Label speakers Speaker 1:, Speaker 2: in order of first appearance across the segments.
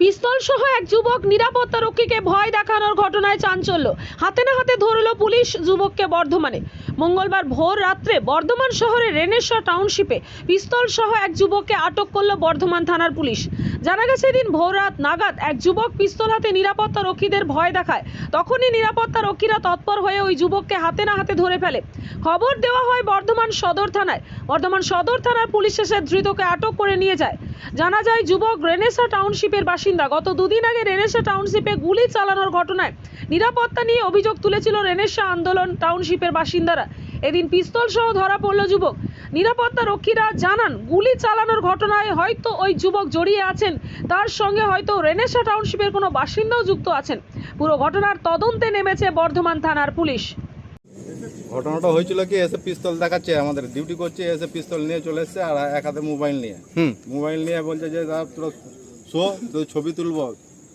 Speaker 1: পিস্তল সহ এক যুবক নিরাপত্তা রক্ষীকে ভয় দেখানোর ঘটনায় চাঞ্চল্য। হাতে না হাতে ধরল পুলিশ যুবককে বর্ধমানে। মঙ্গলবার ভোর রাত্রে বর্ধমান শহরের রেনেশ্বর টাউনশিপে পিস্তল সহ এক যুবককে আটক করল বর্ধমান থানার পুলিশ। জানা গেছে এদিন ভোর রাত নাগাদ এক যুবক পিস্তল হাতে নিরাপত্তা রক্ষীদের ভয় দেখায়। তখনই নিরাপত্তা রক্ষীরা তৎপর হয়ে ওই যুবককে হাতে না হাতে ধরে ফেলে। খবর দেওয়া হয় বর্ধমান সদর থানায়। বর্ধমান সদর থানার পুলিশ এসে ধৃতকে আটক করে নিয়ে যায়। জানা যায়, যুবক রেনেসা টাউনশিপের বাসিন্দা। গত দুদিন আগে রেনেসা টাউনশিপে গুলি চালানোর ঘটনায় নিরাপত্তা নিয়ে অভিযোগ তুলেছিল রেনেসা আন্দোলন টাউনশিপের বাসিন্দারা। এদিন পিস্তল সহ ধরা পড়ল যুবক। নিরাপত্তা রক্ষীরা জানান, গুলি চালানোর ঘটনায় হয়তো ওই যুবক জড়িয়ে আছেন। তার সঙ্গে হয়তো রেনেসা টাউনশিপের কোনো বাসিন্দাও যুক্ত আছেন। পুরো ঘটনার তদন্তে নেমেছে বর্ধমান থানার পুলিশ।
Speaker 2: ঘটনাটা হয়েছিল কি এসে পিস্তল দেখাচ্ছে আমাদের ডিউটি করছে এসে পিস্তল নিয়ে চলে এসছে আর এক হাতে মোবাইল নিয়ে।
Speaker 3: হুম।
Speaker 2: মোবাইল নিয়ে বলছে যে তোরা শো তুই ছবি তুলবো।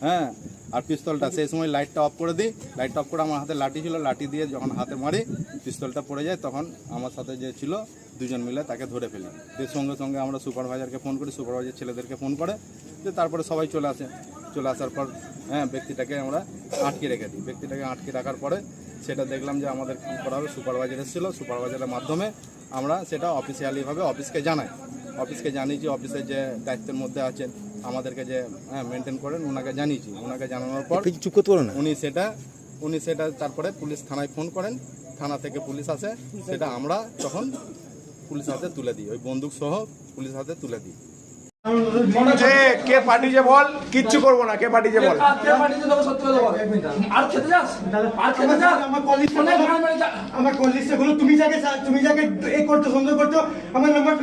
Speaker 2: হ্যাঁ আর পিস্তলটা সেই সময় লাইটটা অফ করে দিই। লাইটটা অফ করে আমার হাতে লাঠি ছিল লাঠি দিয়ে যখন হাতে মারি পিস্তলটা পড়ে যায় তখন আমার সাথে যে ছিল দুজন মিলে তাকে ধরে ফেলি। দিয়ে সঙ্গে সঙ্গে আমরা সুপারভাইজারকে ফোন করি সুপারভাইজার ছেলেদেরকে ফোন করে যে তারপরে সবাই চলে আসে। চলে আসার পর হ্যাঁ ব্যক্তিটাকে আমরা আটকে রেখে দিই। ব্যক্তিটাকে আটকে রাখার পরে সেটা দেখলাম যে আমাদের কী করা হবে সুপারভাইজার এসেছিল সুপারভাইজারের মাধ্যমে আমরা সেটা অফিসিয়ালিভাবে অফিসকে জানাই। অফিসকে জানিয়েছি অফিসের যে দায়িত্বের মধ্যে আছেন আমাদেরকে যে হ্যাঁ মেনটেন করেন ওনাকে জানিয়েছি। ওনাকে জানানোর পর
Speaker 3: চুপ করতে
Speaker 2: উনি সেটা উনি সেটা তারপরে পুলিশ থানায় ফোন করেন। থানা থেকে পুলিশ আসে সেটা আমরা তখন পুলিশ হাতে তুলে দিই। ওই বন্দুক সহ পুলিশ হাতে তুলে দিই।
Speaker 4: কে পাঠিয়েছে বল কিচ্ছু করব না কে পাঠিয়েছে বল।
Speaker 5: আমার কলিগটা গুলো তুমি যাকে তুমি যাকে এ করতে সুন্দর করতো আমার নাম্বার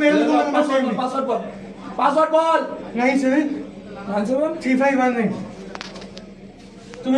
Speaker 6: পাসওয়ার্ড বল পাসওয়ার্ড বল।
Speaker 5: Nine seven three five one nine তুমি